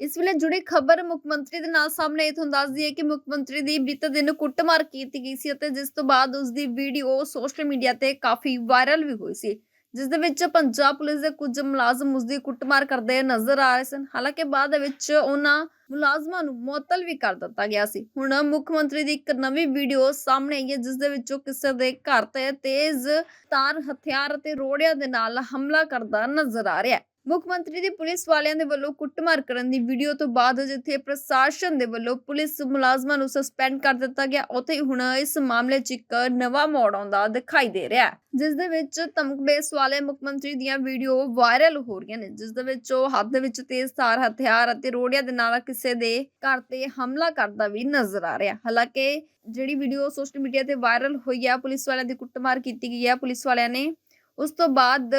ਇਸ ਵੇਲੇ ਜੁੜੀ ਖਬਰ ਮੁੱਖ ਮੰਤਰੀ ਦੇ ਨਾਲ ਸਾਹਮਣੇ ਇਹ ਤੁਹਾਨੂੰ ਦੱਸ ਦਈਏ ਕਿ ਮੁੱਖ ਮੰਤਰੀ ਦੀ ਬੀਤੇ ਦਿਨ ਕੁੱਟਮਾਰ ਕੀਤੀ ਗਈ ਸੀ ਅਤੇ ਜਿਸ ਤੋਂ ਬਾਅਦ ਉਸ ਦੀ ਵੀਡੀਓ ਸੋਸ਼ਲ ਮੀਡੀਆ ਤੇ ਕਾਫੀ ਵਾਇਰਲ ਵੀ ਹੋਈ ਸੀ। ਜਿਸ ਦੇ ਵਿੱਚ ਪੰਜਾਬ ਪੁਲਿਸ ਦੇ ਕੁਝ ਮੁਲਾਜ਼ਮ ਉਸ ਦੀ ਕੁੱਟਮਾਰ ਕਰਦੇ ਨਜ਼ਰ ਆ ਰਹੇ ਸਨ। ਹਾਲਾਂਕਿ ਬਾਅਦ ਦੇ ਵਿੱਚ ਉਹਨਾਂ ਮੁਲਾਜ਼ਮਾਂ ਨੂੰ ਮੁਅੱਤਲ ਵੀ ਕਰ ਦਿੱਤਾ ਗਿਆ ਸੀ। ਹੁਣ ਮੁੱਖ ਮੰਤਰੀ ਦੀ ਇੱਕ ਨਵੀਂ ਵੀਡੀਓ ਸਾਹਮਣੇ ਆਈ ਹੈ, ਜਿਸ ਦੇ ਉਹ ਕਿਸੇ ਦੇ ਘਰ ਤੇ ਤੇਜ਼ ਤਾਰ, ਹਥਿਆਰ ਅਤੇ ਰੋੜਿਆਂ ਦੇ ਨਾਲ ਹਮਲਾ ਕਰਦਾ ਨਜ਼ਰ ਆ ਰਿਹਾ ਹੈ। ਮੁੱਖ ਮੰਤਰੀ ਦੀ ਪੁਲਿਸ ਵਾਲਿਆਂ ਦੇ ਵੱਲੋਂ ਕੁੱਟਮਾਰ ਕਰਨ ਦੀ ਵੀਡੀਓ ਤੋਂ ਬਾਅਦ ਜਿੱਥੇ ਪ੍ਰਸ਼ਾਸਨ ਦੇ ਵੱਲੋਂ ਪੁਲਿਸ ਮੁਲਾਜ਼ਮਾਂ ਨੂੰ ਸਸਪੈਂਡ ਕਰ ਦਿੱਤਾ ਗਿਆ, ਉੱਥੇ ਹੁਣ ਇਸ ਮਾਮਲੇ 'ਚ ਇੱਕ ਨਵਾਂ ਮੋੜ ਆਉਂਦਾ ਦਿਖਾਈ ਦੇ ਰਿਹਾ ਹੈ। ਜਿਸ ਦੇ ਵਿੱਚ ਧਮਕ ਵਾਲੇ ਮੁੱਖ ਮੰਤਰੀ ਦੀਆਂ ਵੀਡੀਓ ਵਾਇਰਲ ਹੋ ਰਹੀਆਂ ਨੇ, ਜਿਸ ਦੇ ਵਿੱਚ ਉਹ ਹੱਥ ਦੇ ਵਿੱਚ ਤੇਜ਼ ਧਾਰ, ਹਥਿਆਰ ਅਤੇ ਰੋੜਿਆਂ ਦੇ ਨਾਲ ਕਿਸੇ ਦੇ ਘਰ ਤੇ ਹਮਲਾ ਕਰਦਾ ਵੀ ਨਜ਼ਰ ਆ ਰਿਹਾ। ਹਾਲਾਂਕਿ ਜਿਹੜੀ ਵੀਡੀਓ ਸੋਸ਼ਲ ਮੀਡੀਆ ਤੇ ਵਾਇਰਲ ਹੋਈ ਆ, ਪੁਲਿਸ ਵਾਲਿਆਂ ਦੀ ਕੁੱਟਮਾਰ ਕੀਤੀ ਗਈ ਆ, ਪੁਲਿਸ ਵਾਲਿਆਂ ਨੇ ਉਸ ਤੋਂ ਬਾਅਦ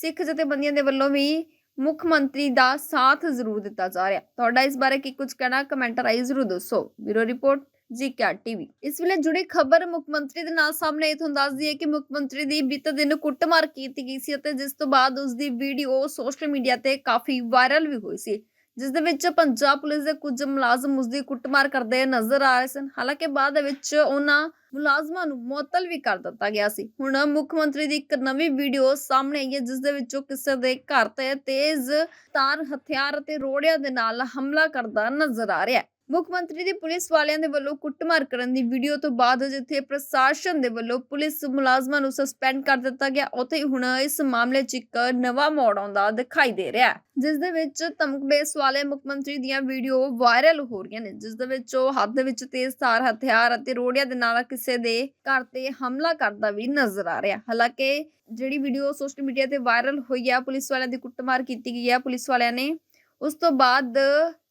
ਸਿੱਖ ਜਥੇਬੰਦੀਆਂ ਦੇ ਵੱਲੋਂ ਵੀ ਮੁੱਖ ਮੰਤਰੀ ਦਾ ਸਾਥ ਜ਼ਰੂਰ ਦਿੱਤਾ ਜਾ ਰਿਹਾ। ਤੁਹਾਡਾ ਇਸ ਬਾਰੇ ਕੀ ਕੁਝ ਕਹਿਣਾ, ਕਮੈਂਟ ਰਾਈ ਜ਼ਰੂਰ ਦੱਸੋ। ਬਿਊਰੋ ਰਿਪੋਰਟ ਜੀ ਕਿਆ ਟੀਵੀ। ਇਸ ਵੇਲੇ ਜੁੜੀ ਖਬਰ ਮੁੱਖ ਮੰਤਰੀ ਦੇ ਨਾਲ ਸਾਹਮਣੇ ਇਹ ਤੁਹਾਨੂੰ ਦੱਸ ਦਈਏ ਕਿ ਮੁੱਖ ਮੰਤਰੀ ਦੀ ਬੀਤੇ ਦਿਨ ਕੁੱਟਮਾਰ ਕੀਤੀ ਗਈ ਸੀ ਅਤੇ ਜਿਸ ਤੋਂ ਬਾਅਦ ਉਸ ਦੀ ਵੀਡੀਓ ਸੋਸ਼ਲ ਮੀਡੀਆ ਤੇ ਕਾਫੀ ਵਾਇਰਲ ਵੀ ਹੋਈ ਸੀ। ਜਿਸ ਦੇ ਵਿੱਚ ਪੰਜਾਬ ਪੁਲਿਸ ਦੇ ਕੁਝ ਮੁਲਾਜ਼ਮ ਉਸ ਦੀ ਕੁੱਟਮਾਰ ਕਰਦੇ ਨਜ਼ਰ ਆ ਰਹੇ ਸਨ। ਹਾਲਾਂਕਿ ਬਾਅਦ ਦੇ ਵਿੱਚ ਉਹਨਾਂ ਮੁਲਾਜ਼ਮਾਂ ਨੂੰ ਮੁਅੱਤਲ ਵੀ ਕਰ ਦਿੱਤਾ ਗਿਆ ਸੀ। ਹੁਣ ਮੁੱਖ ਮੰਤਰੀ ਦੀ ਇੱਕ ਨਵੀਂ ਵੀਡੀਓ ਸਾਹਮਣੇ ਆਈ ਹੈ, ਜਿਸ ਦੇ ਉਹ ਕਿਸੇ ਦੇ ਘਰ ਤੇ ਤੇਜ਼ ਤਾਰ, ਹਥਿਆਰ ਅਤੇ ਰੋੜਿਆਂ ਦੇ ਨਾਲ ਹਮਲਾ ਕਰਦਾ ਨਜ਼ਰ ਆ ਰਿਹਾ ਹੈ। ਮੁੱਖ ਮੰਤਰੀ ਦੀ ਪੁਲਿਸ ਵਾਲਿਆਂ ਦੇ ਵੱਲੋਂ ਕੁੱਟਮਾਰ ਕਰਨ ਦੀ ਵੀਡੀਓ ਤੋਂ ਬਾਅਦ ਜਿੱਥੇ ਪ੍ਰਸ਼ਾਸਨ ਦੇ ਵੱਲੋਂ ਪੁਲਿਸ ਮੁਲਾਜ਼ਮਾਂ ਨੂੰ ਸਸਪੈਂਡ ਕਰ ਦਿੱਤਾ ਗਿਆ, ਉੱਥੇ ਹੁਣ ਇਸ ਮਾਮਲੇ 'ਚ ਇੱਕ ਨਵਾਂ ਮੋੜ ਆਉਂਦਾ ਦਿਖਾਈ ਦੇ ਰਿਹਾ ਹੈ। ਜਿਸ ਦੇ ਵਿੱਚ ਧਮਕ ਵਾਲੇ ਮੁੱਖ ਮੰਤਰੀ ਦੀਆਂ ਵੀਡੀਓ ਵਾਇਰਲ ਹੋ ਰਹੀਆਂ ਨੇ, ਜਿਸ ਦੇ ਵਿੱਚ ਉਹ ਹੱਥ ਦੇ ਵਿੱਚ ਤੇਜ਼ ਧਾਰ ਹਥਿਆਰ ਅਤੇ ਰੋੜਿਆਂ ਦੇ ਨਾਲ ਕਿਸੇ ਦੇ ਘਰ ਤੇ ਹਮਲਾ ਕਰਦਾ ਵੀ ਨਜ਼ਰ ਆ ਰਿਹਾ। ਹਾਲਾਂਕਿ ਜਿਹੜੀ ਵੀਡੀਓ ਸੋਸ਼ਲ ਮੀਡੀਆ ਤੇ ਵਾਇਰਲ ਹੋਈ ਹੈ ਪੁਲਿਸ ਵਾਲਿਆਂ ਦੀ ਕੁੱਟਮਾਰ ਕੀਤੀ ਗਈ ਹੈ ਪੁਲਿਸ ਵਾਲਿਆਂ ਨੇ ਉਸ ਤੋਂ ਬਾਅਦ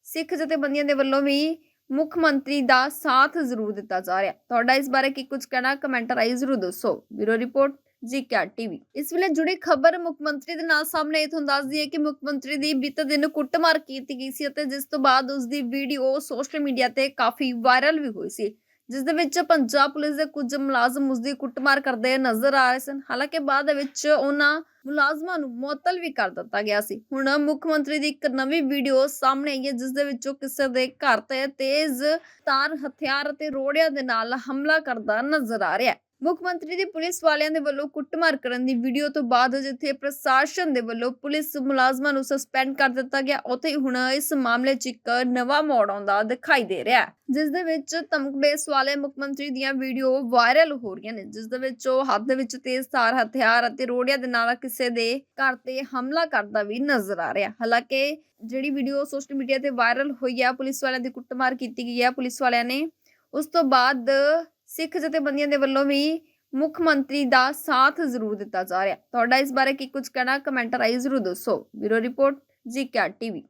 ਸਿੱਖ ਜਥੇਬੰਦੀਆਂ ਦੇ ਵੱਲੋਂ ਵੀ ਮੁੱਖ ਮੰਤਰੀ ਦਾ ਸਾਥ ਜ਼ਰੂਰ ਦਿੱਤਾ ਜਾ ਰਿਹਾ। ਤੁਹਾਡਾ ਇਸ ਬਾਰੇ ਕੀ ਕੁਝ ਕਹਿਣਾ ਕਮੈਂਟ ਰਾਈ ਜ਼ਰੂਰ ਦੱਸੋ। ਬਿਊਰੋ ਰਿਪੋਰਟ ਜੀ ਕਿਆ ਟੀਵੀ ਇਸ ਵੇਲੇ ਜੁੜੀ ਖਬਰ ਮੁੱਖ ਮੰਤਰੀ ਦੇ ਨਾਲ ਸਾਹਮਣੇ ਇਹ ਤੁਹਾਨੂੰ ਦੱਸ ਦਈਏ ਕਿ ਮੁੱਖ ਮੰਤਰੀ ਦੀ ਬੀਤੇ ਦਿਨ ਕੁੱਟਮਾਰ ਕੀਤੀ ਗਈ ਸੀ ਅਤੇ ਜਿਸ ਤੋਂ ਬਾਅਦ ਉਸ ਦੀ ਵੀਡੀਓ ਸੋਸ਼ਲ ਮੀਡੀਆ ਤੇ ਕਾਫੀ ਵਾਇਰਲ ਵੀ ਹੋਈ ਸੀ। ਜਿਸ ਦੇ ਵਿੱਚ ਪੰਜਾਬ ਪੁਲਿਸ ਦੇ ਕੁਝ ਮੁਲਾਜ਼ਮ ਉਸ ਦੀ ਕੁੱਟਮਾਰ ਕਰਦੇ ਨਜ਼ਰ ਆ ਰਹੇ ਸਨ। ਹਾਲਾਂਕਿ ਬਾਅਦ ਵਿੱਚ ਉਹਨਾਂ ਮੁਲਾਜ਼ਮਾਂ ਨੂੰ ਮੁਅੱਤਲ ਵੀ ਕਰ ਦਿੱਤਾ ਗਿਆ ਸੀ। ਹੁਣ ਮੁੱਖ ਮੰਤਰੀ ਦੀ ਇੱਕ ਨਵੀਂ ਵੀਡੀਓ ਸਾਹਮਣੇ ਆਈ ਹੈ, ਜਿਸ ਦੇ ਉਹ ਕਿਸੇ ਦੇ ਘਰ ਤੇ ਤੇਜ਼ ਤਾਰ, ਹਥਿਆਰ ਅਤੇ ਰੋੜਿਆਂ ਦੇ ਨਾਲ ਹਮਲਾ ਕਰਦਾ ਨਜ਼ਰ ਆ ਰਿਹਾ ਹੈ। ਮੁੱਖ ਮੰਤਰੀ ਦੀ ਪੁਲਿਸ ਵਾਲਿਆਂ ਦੇ ਵੱਲੋਂ ਕੁੱਟਮਾਰ ਕਰਨ ਦੀ ਵੀਡੀਓ ਤੋਂ ਬਾਅਦ ਜਿੱਥੇ ਪ੍ਰਸ਼ਾਸਨ ਦੇ ਵੱਲੋਂ ਪੁਲਿਸ ਮੁਲਾਜ਼ਮਾਂ ਨੂੰ ਸਸਪੈਂਡ ਕਰ ਦਿੱਤਾ ਗਿਆ। ਉੱਥੇ ਹੁਣ ਇਸ ਮਾਮਲੇ 'ਚ ਇੱਕ ਨਵਾਂ ਮੋੜ ਆਉਂਦਾ ਦਿਖਾਈ ਦੇ ਰਿਹਾ ਜਿਸ ਦੇ ਵਿੱਚ ਧਮਕ ਵਾਲੇ ਮੁੱਖ ਮੰਤਰੀ ਦੀਆਂ ਵੀਡੀਓ ਵਾਇਰਲ ਹੋ ਰਹੀਆਂ ਨੇ, ਜਿਸ ਦੇ ਵਿੱਚ ਉਹ ਹੱਥ ਦੇ ਵਿੱਚ ਤੇਜ਼ ਹਥਿਆਰ ਅਤੇ ਰੋੜਿਆਂ ਦੇ ਨਾਲ ਕਿਸੇ ਦੇ ਘਰ ਤੇ ਹਮਲਾ ਕਰਦਾ ਵੀ ਨਜ਼ਰ ਆ ਰਿਹਾ ਹਾਲਾਂਕਿ ਜਿਹੜੀ ਵੀਡੀਓ ਸੋਸ਼ਲ ਮੀਡੀਆ ਤੇ ਵਾਇਰਲ ਹੋਈ ਆ ਪੁਲਿਸ ਵਾਲਿਆਂ ਦੀ ਕੁੱਟਮਾਰ ਕੀਤੀ ਗਈ ਹੈ। ਪੁਲਿਸ ਵਾਲਿਆਂ ਨੇ ਉਸ ਤੋਂ ਬਾਅਦ ਸਿੱਖ ਜਥੇਬੰਦੀਆਂ ਦੇ ਵੱਲੋਂ ਵੀ ਮੁੱਖ ਮੰਤਰੀ ਦਾ ਸਾਥ ਜ਼ਰੂਰ ਦਿੱਤਾ ਜਾ ਰਿਹਾ। ਤੁਹਾਡਾ ਇਸ ਬਾਰੇ ਕੀ ਕੁਝ ਕਹਿਣਾ, ਕਮੈਂਟ ਰਾਈ ਜ਼ਰੂਰ ਦੱਸੋ। ਬਿਊਰੋ ਰਿਪੋਰਟ ਜੀ ਕਿਆ ਟੀਵੀ।